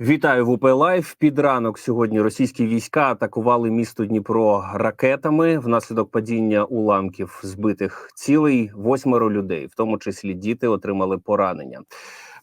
Вітаю в УП Лайф. Під ранок сьогодні російські війська атакували місто Дніпро ракетами. Внаслідок падіння уламків збитих цілей восьмеро людей, в тому числі діти, отримали поранення.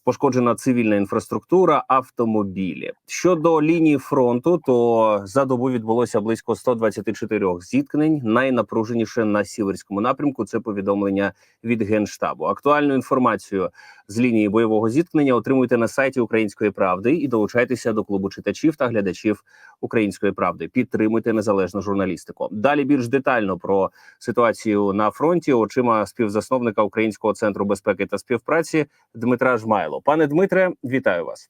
Пошкоджена цивільна інфраструктура, автомобілі. Щодо лінії фронту, то за добу відбулося близько 124 зіткнень. Найнапруженіше на сіверському напрямку. Це повідомлення від генштабу. Актуальну інформацію з лінії бойового зіткнення отримуйте на сайті Української правди і долучайтеся до клубу читачів та глядачів Української правди. Підтримуйте незалежну журналістику. Далі більш детально про ситуацію на фронті очима співзасновника Українського центру безпеки та співпраці Дмитра Жмайло. Пане Дмитре, вітаю вас.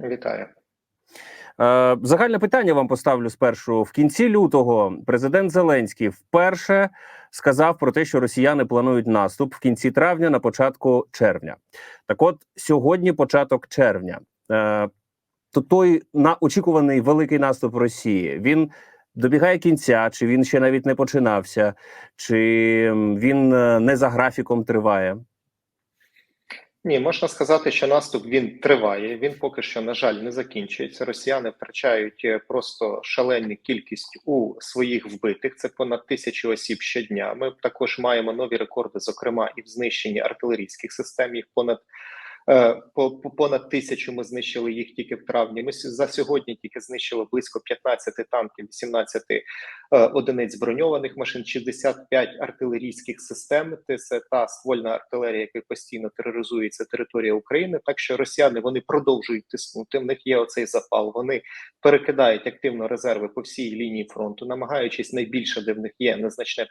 Вітаю. Е, Загальне питання вам поставлю спершу. В кінці лютого президент Зеленський вперше сказав про те, що росіяни планують наступ в кінці травня на початку червня. Так, от сьогодні початок червня. Е, То той на очікуваний великий наступ Росії він добігає кінця, чи він ще навіть не починався, чи він е, не за графіком триває. Ні, можна сказати, що наступ він триває. Він поки що, на жаль, не закінчується. Росіяни втрачають е, просто шалену кількість у своїх вбитих. Це понад тисячі осіб щодня. Ми також маємо нові рекорди, зокрема, і в знищенні артилерійських систем. Їх понад по, по понад тисячу ми знищили їх тільки в травні. Ми за сьогодні тільки знищили близько 15 танків, 18 е, одиниць броньованих машин, 65 артилерійських систем. Це та ствольна артилерія, яка постійно тероризується територія України. Так що росіяни вони продовжують тиснути. В них є оцей запал. Вони перекидають активно резерви по всій лінії фронту, намагаючись найбільше, де в них є незначне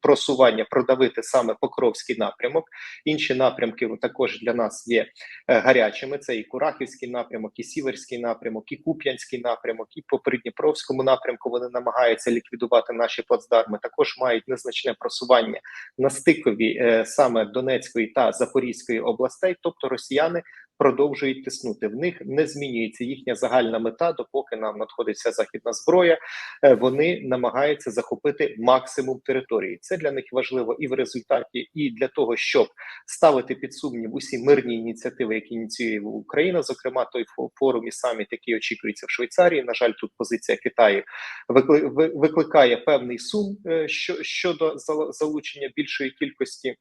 просування, продавити саме Покровський напрямок. Інші напрямки також для нас є е, гарячими. Це і Курахівський напрямок, і Сіверський напрямок, і Куп'янський напрямок, і по Придніпровському напрямку вони намагаються ліквідувати наші плацдарми. Також мають незначне просування на стикові е, саме Донецької та Запорізької областей. Тобто росіяни продовжують тиснути. В них не змінюється їхня загальна мета, допоки нам надходить вся західна зброя. е, Вони намагаються захопити максимум території. Це для них важливо і в результаті, і для того, щоб ставити під сумнів усі мирні ініціативи, які ініціює Україна, зокрема той форум і саміт, який очікується в Швейцарії. На жаль, тут позиція Китаю викли- викликає певний сум е, щодо залучення більшої кількості.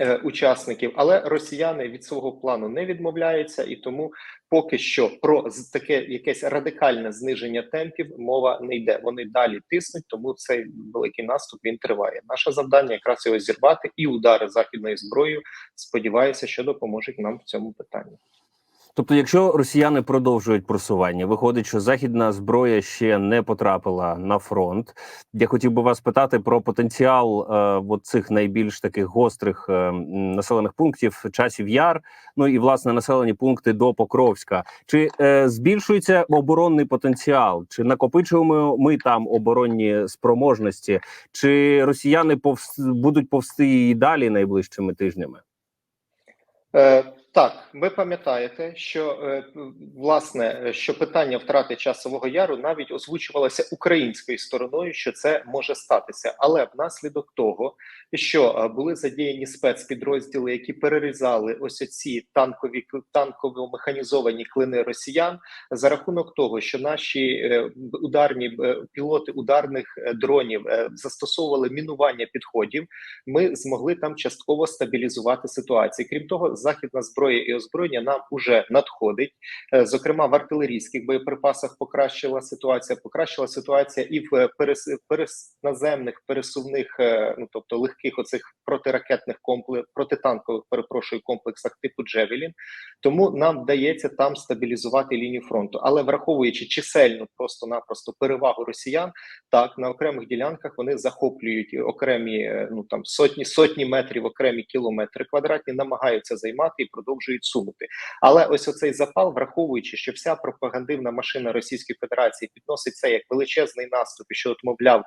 Е, Учасників, але росіяни від свого плану не відмовляються, і тому поки що про таке якесь радикальне зниження темпів мова не йде. Вони далі тиснуть, тому цей великий наступ він триває. Наше завдання якраз його зірвати і удари західною зброєю. Сподіваюся, що допоможуть нам в цьому питанні. Тобто, якщо росіяни продовжують просування, виходить, що західна зброя ще не потрапила на фронт. Я хотів би вас питати про потенціал е, от цих найбільш таких гострих е, населених пунктів часів яр. Ну і власне населені пункти до Покровська. Чи е, збільшується оборонний потенціал? Чи накопичуємо ми там оборонні спроможності? Чи росіяни повз будуть повсти і далі найближчими тижнями? Е, так, ви пам'ятаєте, що е, власне що питання втрати часового яру навіть озвучувалося українською стороною, що це може статися, але внаслідок того, що е, були задіяні спецпідрозділи, які перерізали ось ці танкові танково механізовані клини росіян, за рахунок того, що наші е, ударні пілоти ударних дронів застосовували мінування підходів, ми змогли там частково стабілізувати ситуацію. Крім того, західна зброя і озброєння нам уже надходить. Е, Зокрема, в артилерійських боєприпасах покращила ситуація. Покращила ситуація і в перес, перес, наземних пересувних, е, ну тобто легких оцих протиракетних комплекс, протитанкових перепрошую комплексах типу Джевелін. Тому нам вдається там стабілізувати лінію фронту. Але враховуючи чисельну просто-напросто перевагу росіян, так на окремих ділянках вони захоплюють окремі е, ну там сотні сотні метрів, окремі кілометри квадратні, намагаються займати і продовжують сунути. Але ось оцей запал, враховуючи, що вся пропагандивна машина Російської Федерації підносить це як величезний наступ, і що от мовляв,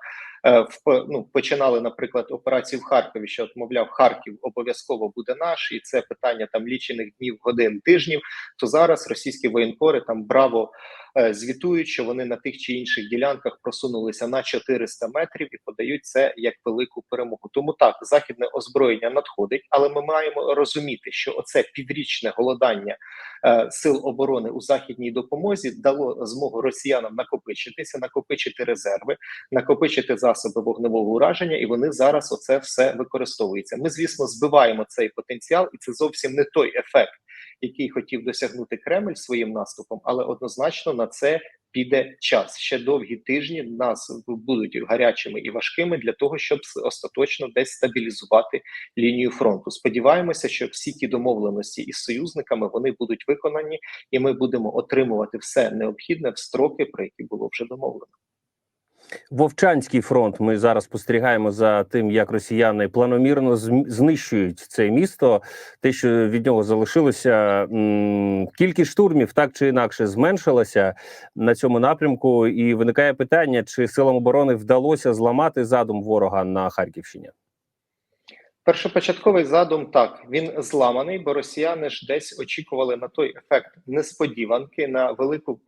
е, в ну починали, наприклад, операцію в Харкові, що от мовляв, Харків обов'язково буде наш, і це питання там лічених днів, годин, тижнів. То зараз російські воєнкори там браво е, звітують, що вони на тих чи інших ділянках просунулися на 400 метрів і подають це як велику перемогу. Тому так західне озброєння надходить, але ми маємо розуміти, що оце піврічне голодання е, сил оборони у західній допомозі дало змогу росіянам накопичитися, накопичити резерви, накопичити засоби вогневого ураження, і вони зараз оце все використовуються. Ми, звісно, збиваємо цей потенціал, і це зовсім не той ефект, який хотів досягнути Кремль своїм наступом, але однозначно на це піде час. Ще довгі тижні нас будуть гарячими і важкими для того, щоб остаточно десь стабілізувати лінію фронту. Сподіваємося, що всі ті домовленості із союзниками вони будуть виконані, і ми будемо отримувати все необхідне в строки, про які було вже домовлено. Вовчанський фронт. Ми зараз спостерігаємо за тим, як росіяни планомірно знищують це місто. Те, що від нього залишилося, кількість штурмів так чи інакше зменшилася на цьому напрямку, і виникає питання, чи силам оборони вдалося зламати задум ворога на Харківщині. Першопочатковий задум так він зламаний, бо росіяни ж десь очікували на той ефект несподіванки на велику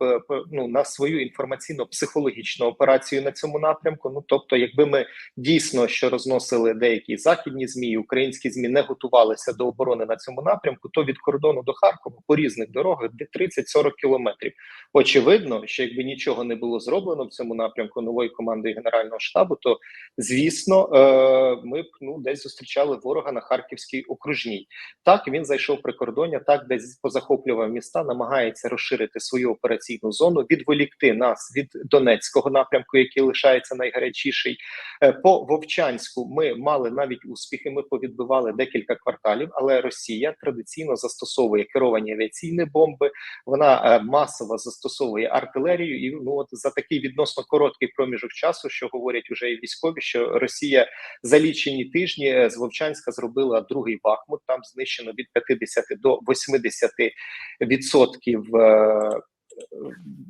ну, на свою інформаційно-психологічну операцію на цьому напрямку. Ну тобто, якби ми дійсно що розносили деякі західні змі, українські змі не готувалися до оборони на цьому напрямку, то від кордону до Харкова по різних дорогах де 30-40 кілометрів. Очевидно, що якби нічого не було зроблено в цьому напрямку нової команди Генерального штабу, то звісно, е, ми б ну десь зустрічали ворога на харківській окружній. Так він зайшов прикордоння, так десь позахоплював міста, намагається розширити свою операційну зону, відволікти нас від Донецького напрямку, який лишається найгарячіший. Е, По Вовчанську ми мали навіть успіхи. Ми повідбивали декілька кварталів, але Росія традиційно застосовує керовані авіаційні бомби. Вона е, масово застосовує артилерію, і ну от за такий відносно короткий проміжок часу, що говорять уже і військові, що Росія за лічені тижні е, з Вовчанська зробила другий Бахмут. Там знищено від 50 до 80 відсотків е,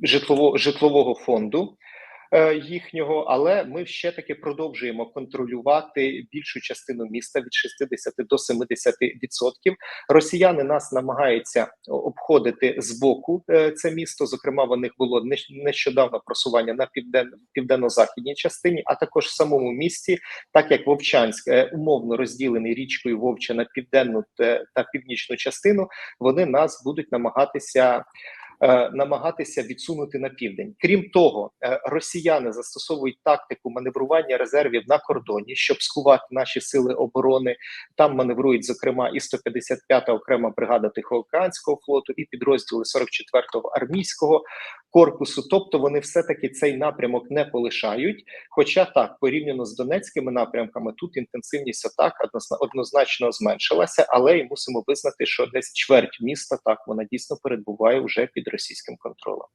житлово, житлового фонду. Е, Їхнього, але ми ще таки продовжуємо контролювати більшу частину міста від 60 до 70 відсотків. Росіяни нас намагаються обходити з боку е, це місто. Зокрема, в них було нещ- нещодавно просування на південно південно-західній частині, а також в самому місті, так як Вовчанськ е, умовно розділений річкою Вовча на південну та північну частину. Вони нас будуть намагатися. Е, Намагатися відсунути на південь. Крім того, е, росіяни застосовують тактику маневрування резервів на кордоні, щоб скувати наші сили оборони. Там маневрують зокрема і 155-та окрема бригада Тихоокеанського флоту, і підрозділи 44-го армійського корпусу. Тобто вони все таки цей напрямок не полишають. Хоча так, порівняно з донецькими напрямками, тут інтенсивність атак однозначно зменшилася, але й мусимо визнати, що десь чверть міста так вона дійсно перебуває вже під російським контролем.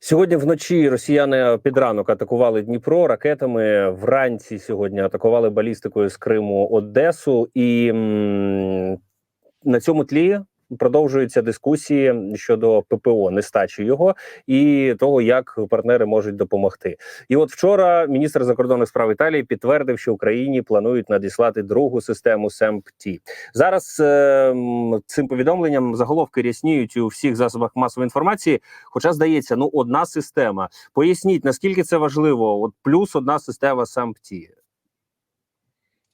Сьогодні вночі росіяни під ранок атакували Дніпро ракетами. Вранці сьогодні атакували балістикою з Криму Одесу, і м, на цьому тлі продовжуються дискусії щодо ППО, нестачі його і того, як партнери можуть допомогти. І от вчора міністр закордонних справ Італії підтвердив, що Україні планують надіслати другу систему СЕМП-Т. Зараз е, цим повідомленням заголовки рясніють у всіх засобах масової інформації. Хоча здається, ну одна система. Поясніть наскільки це важливо. От плюс одна система СЕМП-Т.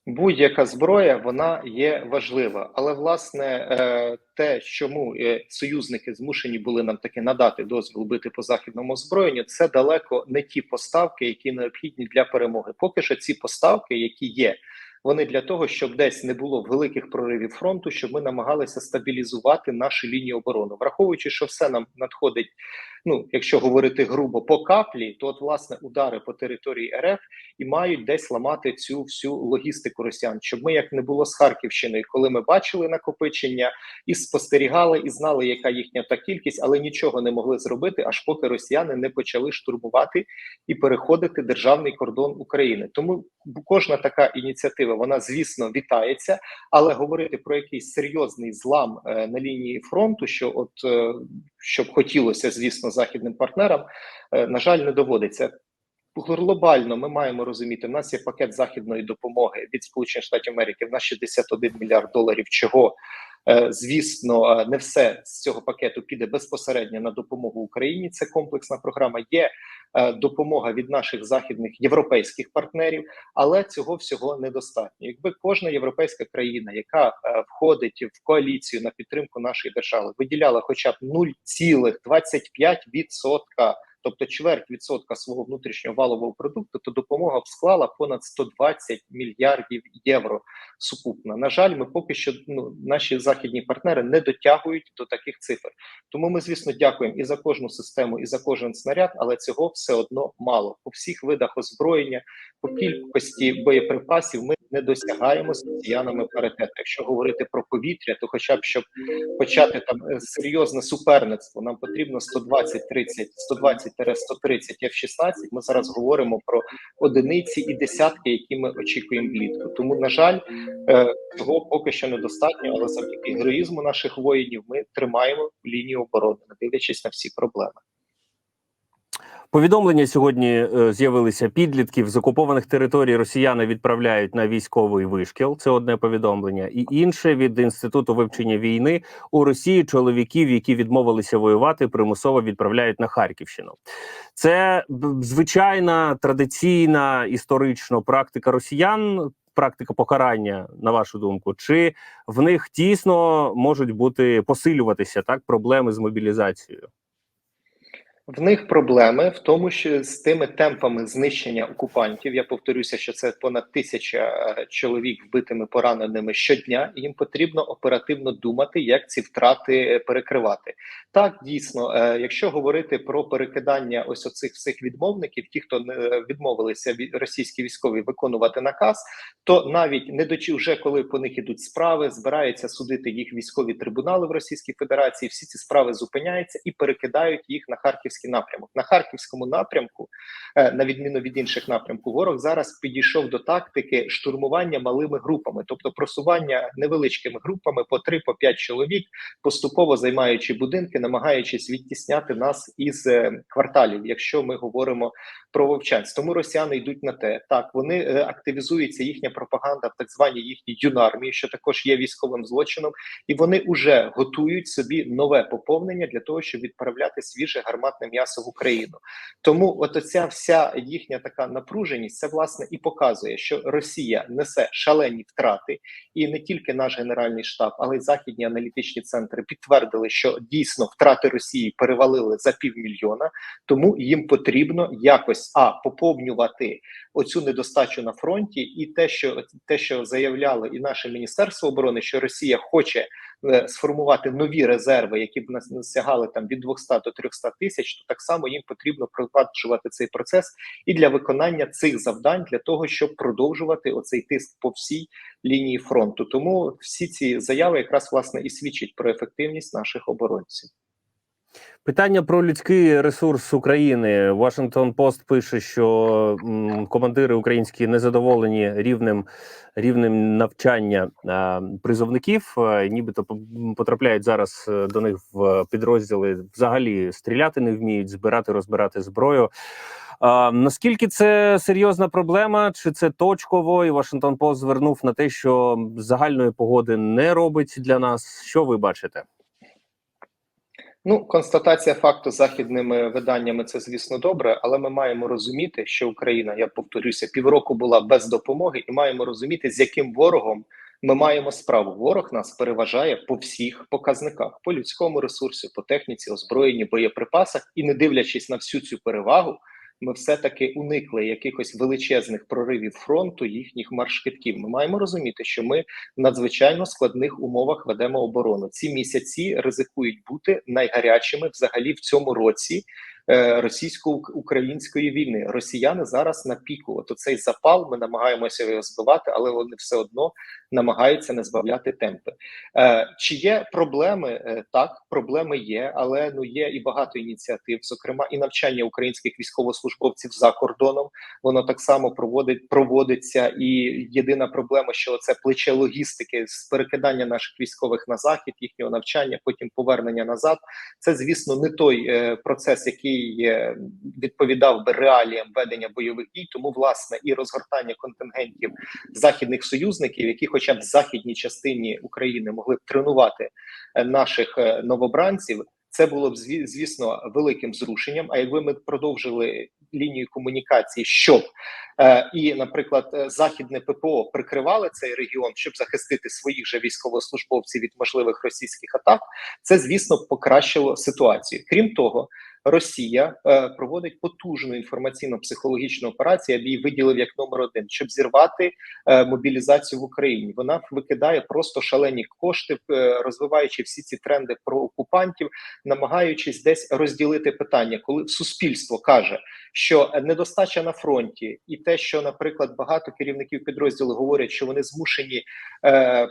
Будь-яка зброя вона є важлива, але власне е, те, чому е, союзники змушені були нам таки надати дозвіл бити по західному озброєнню, це далеко не ті поставки, які необхідні для перемоги. Поки що ці поставки, які є, вони для того, щоб десь не було великих проривів фронту, щоб ми намагалися стабілізувати наші лінії оборони, враховуючи, що все нам надходить. Ну, якщо говорити грубо по каплі, то от власне удари по території РФ і мають десь ламати цю всю логістику росіян, щоб ми як не було з Харківщиною, коли ми бачили накопичення і спостерігали, і знали, яка їхня та кількість, але нічого не могли зробити, аж поки росіяни не почали штурмувати і переходити державний кордон України. Тому кожна така ініціатива, вона звісно вітається, але говорити про якийсь серйозний злам е, на лінії фронту, що от е, щоб хотілося, звісно, західним партнерам, е, на жаль, не доводиться. Глобально ми маємо розуміти, в нас є пакет західної допомоги від Сполучених Штатів Америки. В нас 61 мільярд доларів. Чого е, звісно, е, не все з цього пакету піде безпосередньо на допомогу Україні. Це комплексна програма. Є е, допомога від наших західних європейських партнерів, але цього всього недостатньо. Якби кожна європейська країна, яка входить в коаліцію на підтримку нашої держави, виділяла хоча б 0,25%, тобто чверть відсотка свого внутрішнього валового продукту, то допомога б склала понад 120 мільярдів євро сукупно. На жаль, ми поки що ну наші західні партнери не дотягують до таких цифр. Тому ми, звісно, дякуємо і за кожну систему, і за кожен снаряд, але цього все одно мало. По всіх видах озброєння, по кількості боєприпасів ми не досягаємо з росіянами паритету. Якщо говорити про повітря, то хоча б щоб почати там е, серйозне суперництво, нам потрібно 120 30 120 130 F-16. Ми зараз говоримо про одиниці і десятки, які ми очікуємо влітку. Тому, на жаль, е, цього поки що недостатньо, але завдяки героїзму наших воїнів ми тримаємо лінію оборони, не дивлячись на всі проблеми. Повідомлення сьогодні е, з'явилися підлітків з окупованих територій. Росіяни відправляють на військовий вишкіл. Це одне повідомлення, і інше від інституту вивчення війни у Росії чоловіків, які відмовилися воювати, примусово відправляють на Харківщину. Це звичайна традиційна історично практика росіян. Практика покарання, на вашу думку, чи в них тісно можуть бути посилюватися так проблеми з мобілізацією? В них проблеми в тому, що з тими темпами знищення окупантів, я повторюся, що це понад тисяча е, чоловік вбитими пораненими щодня. Їм потрібно оперативно думати, як ці втрати перекривати. Так дійсно, е, якщо говорити про перекидання ось оцих всіх відмовників, ті, хто не відмовилися від російські військові виконувати наказ, то навіть не дочі вже коли по них ідуть справи, збираються судити їх військові трибунали в Російській Федерації. Всі ці справи зупиняються і перекидають їх на Харківський напрямок. На харківському напрямку, е, на відміну від інших напрямків, ворог зараз підійшов до тактики штурмування малими групами, тобто просування невеличкими групами по 3 по 5 чоловік, поступово займаючи будинки, намагаючись відтісняти нас із е, кварталів, якщо ми говоримо про вовчанськ. Тому росіяни йдуть на те. Так вони е, активізується їхня пропаганда в так званій їхній юнармії, що також є військовим злочином, і вони вже готують собі нове поповнення для того, щоб відправляти свіже гарматне м'ясо в Україну. Тому, от оця вся їхня така напруженість, це власне і показує, що Росія несе шалені втрати, і не тільки наш генеральний штаб, але й західні аналітичні центри підтвердили, що дійсно втрати Росії перевалили за півмільйона. Тому їм потрібно якось а поповнювати оцю недостачу на фронті, і те, що те, що заявляло і наше міністерство оборони, що Росія хоче сформувати нові резерви, які б нас сягали там від 200 до 300 тисяч, то так само їм потрібно впроваджувати цей процес і для виконання цих завдань для того, щоб продовжувати оцей тиск по всій лінії фронту. Тому всі ці заяви якраз власне і свідчать про ефективність наших оборонців. Питання про людський ресурс України. Вашингтон Пост пише, що м, командири українські незадоволені рівнем рівнем навчання а, призовників. А, нібито по- потрапляють зараз е, до них в підрозділи. Взагалі стріляти не вміють, збирати, розбирати зброю. А, наскільки це серйозна проблема? Чи це точково? І Вашингтон Пост звернув на те, що загальної погоди не робить для нас. Що ви бачите? Ну, констатація факту західними виданнями це, звісно, добре, але ми маємо розуміти, що Україна, я повторюся, півроку була без допомоги, і маємо розуміти, з яким ворогом ми маємо справу. Ворог нас переважає по всіх показниках: по людському ресурсі, по техніці, озброєнні, боєприпасах, і не дивлячись на всю цю перевагу. Ми все-таки уникли якихось величезних проривів фронту, їхніх маршкитків. Ми маємо розуміти, що ми в надзвичайно складних умовах ведемо оборону. Ці місяці ризикують бути найгарячими взагалі в цьому році російсько-української війни. Росіяни зараз на піку. От цей запал ми намагаємося його збивати, але вони все одно намагаються не збавляти темпи. Е, чи є проблеми? Е, так, проблеми є, але ну є і багато ініціатив, зокрема і навчання українських військовослужбовців за кордоном. Воно так само проводить проводиться. І єдина проблема, що це плече логістики з перекидання наших військових на захід, їхнього навчання, потім повернення назад. Це звісно не той е, процес, який який е, відповідав би реаліям ведення бойових дій. Тому власне і розгортання контингентів західних союзників, які, хоча б в західній частині України, могли б тренувати е, наших е, новобранців. Це було б зві- звісно великим зрушенням. А якби ми продовжили лінію комунікації, щоб е, і, наприклад, західне ППО прикривали цей регіон, щоб захистити своїх же військовослужбовців від можливих російських атак, це звісно покращило ситуацію. Крім того, Росія е, проводить потужну інформаційно-психологічну операцію. Я б її виділив як номер один, щоб зірвати е, мобілізацію в Україні. Вона викидає просто шалені кошти, е, розвиваючи всі ці тренди про окупантів, намагаючись десь розділити питання, коли суспільство каже, що недостача на фронті, і те, що, наприклад, багато керівників підрозділу говорять, що вони змушені. Е,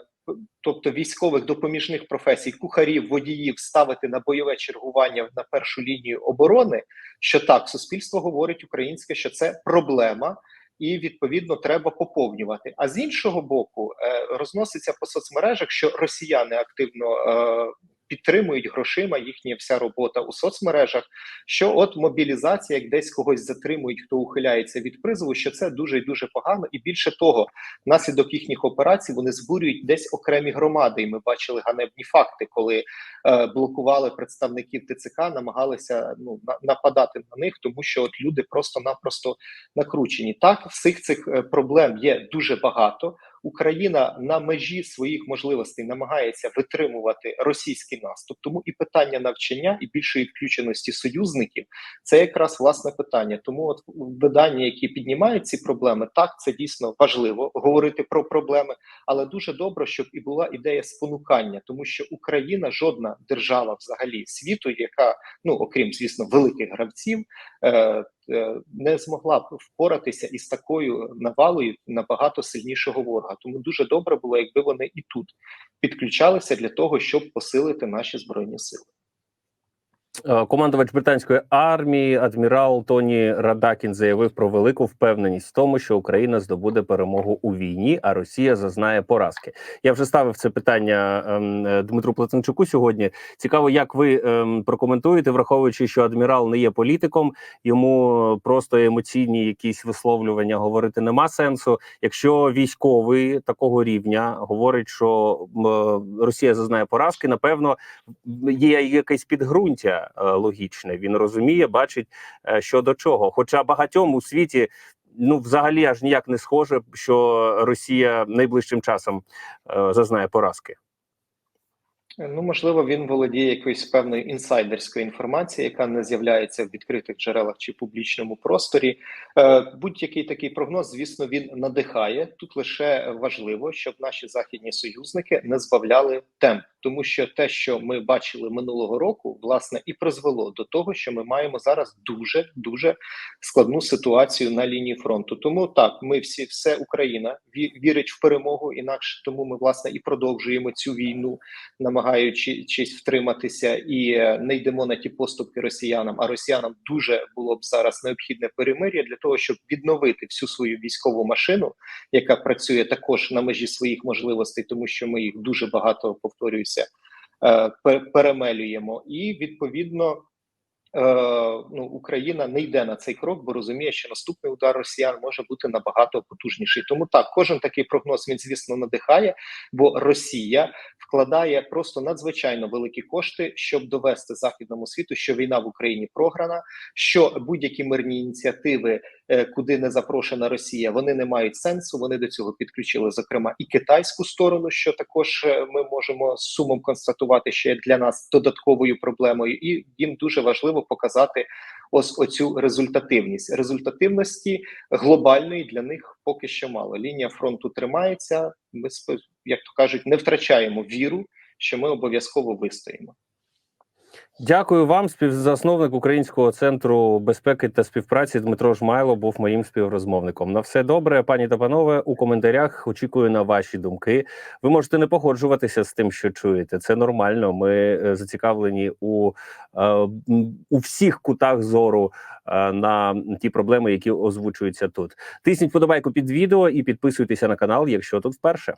Тобто військових допоміжних професій, кухарів, водіїв ставити на бойове чергування на першу лінію оборони. Що так, суспільство говорить українське, що це проблема, і відповідно треба поповнювати. А з іншого боку, е, розноситься по соцмережах, що росіяни активно е, підтримують грошима їхня вся робота у соцмережах. Що от мобілізація, як десь когось затримують, хто ухиляється від призову, що це дуже і дуже погано, і більше того, внаслідок їхніх операцій вони збурюють десь окремі громади. І ми бачили ганебні факти, коли е, блокували представників ТЦК, намагалися ну на, нападати на них, тому що от люди просто-напросто накручені. Так, всіх цих е, проблем є дуже багато. Україна на межі своїх можливостей намагається витримувати російський наступ. Тому і питання навчання і більшої включеності союзників це якраз власне питання. Тому, от видання, які піднімають ці проблеми, так це дійсно важливо говорити про проблеми, але дуже добре, щоб і була ідея спонукання, тому що Україна жодна держава взагалі світу, яка ну окрім звісно великих гравців. Е, не змогла б впоратися із такою навалою набагато сильнішого ворога. Тому дуже добре було, якби вони і тут підключалися для того, щоб посилити наші збройні сили. Е, Командувач британської армії адмірал Тоні Радакін заявив про велику впевненість в тому, що Україна здобуде перемогу у війні, а Росія зазнає поразки. Я вже ставив це питання ем, е, Дмитру Платенчуку сьогодні. Цікаво, як ви ем, прокоментуєте, враховуючи, що адмірал не є політиком, йому просто емоційні якісь висловлювання говорити нема сенсу. Якщо військовий такого рівня говорить, що м, е, Росія зазнає поразки, напевно, є якесь підґрунтя е, логічне. Він розуміє, бачить, е, що до чого. Хоча багатьом у світі ну взагалі аж ніяк не схоже, що Росія найближчим часом е, зазнає поразки. Ну, можливо, він володіє якоюсь певною інсайдерською інформацією, яка не з'являється в відкритих джерелах чи публічному просторі. Е, Будь-який такий прогноз, звісно, він надихає. Тут лише важливо, щоб наші західні союзники не збавляли темп, тому що те, що ми бачили минулого року, власне, і призвело до того, що ми маємо зараз дуже дуже складну ситуацію на лінії фронту. Тому так, ми всі, все Україна ві- вірить в перемогу, інакше тому ми власне і продовжуємо цю війну намагаючись втриматися, і е, не йдемо на ті поступки росіянам. А росіянам дуже було б зараз необхідне перемир'я для того, щоб відновити всю свою військову машину, яка працює також на межі своїх можливостей, тому що ми їх дуже багато повторююся, е, перемелюємо, і відповідно. Е, ну, Україна не йде на цей крок, бо розуміє, що наступний удар росіян може бути набагато потужніший. Тому так, кожен такий прогноз він, звісно, надихає, бо Росія вкладає просто надзвичайно великі кошти, щоб довести західному світу, що війна в Україні програна, що будь-які мирні ініціативи, куди не запрошена Росія, вони не мають сенсу. Вони до цього підключили зокрема і китайську сторону, що також е, ми можемо з сумом констатувати, що є для нас додатковою проблемою, і їм дуже важливо показати ось оцю результативність. Результативності глобальної для них поки що мало. Лінія фронту тримається. Ми як то кажуть, не втрачаємо віру, що ми обов'язково вистоїмо. Дякую вам, співзасновник Українського центру безпеки та співпраці Дмитро Жмайло був моїм співрозмовником. На все добре, пані та панове. У коментарях очікую на ваші думки. Ви можете не погоджуватися з тим, що чуєте. Це нормально. Ми е, зацікавлені у, е, у всіх кутах зору е, на ті проблеми, які озвучуються тут. Тисніть подобайку під відео і підписуйтеся на канал, якщо тут вперше.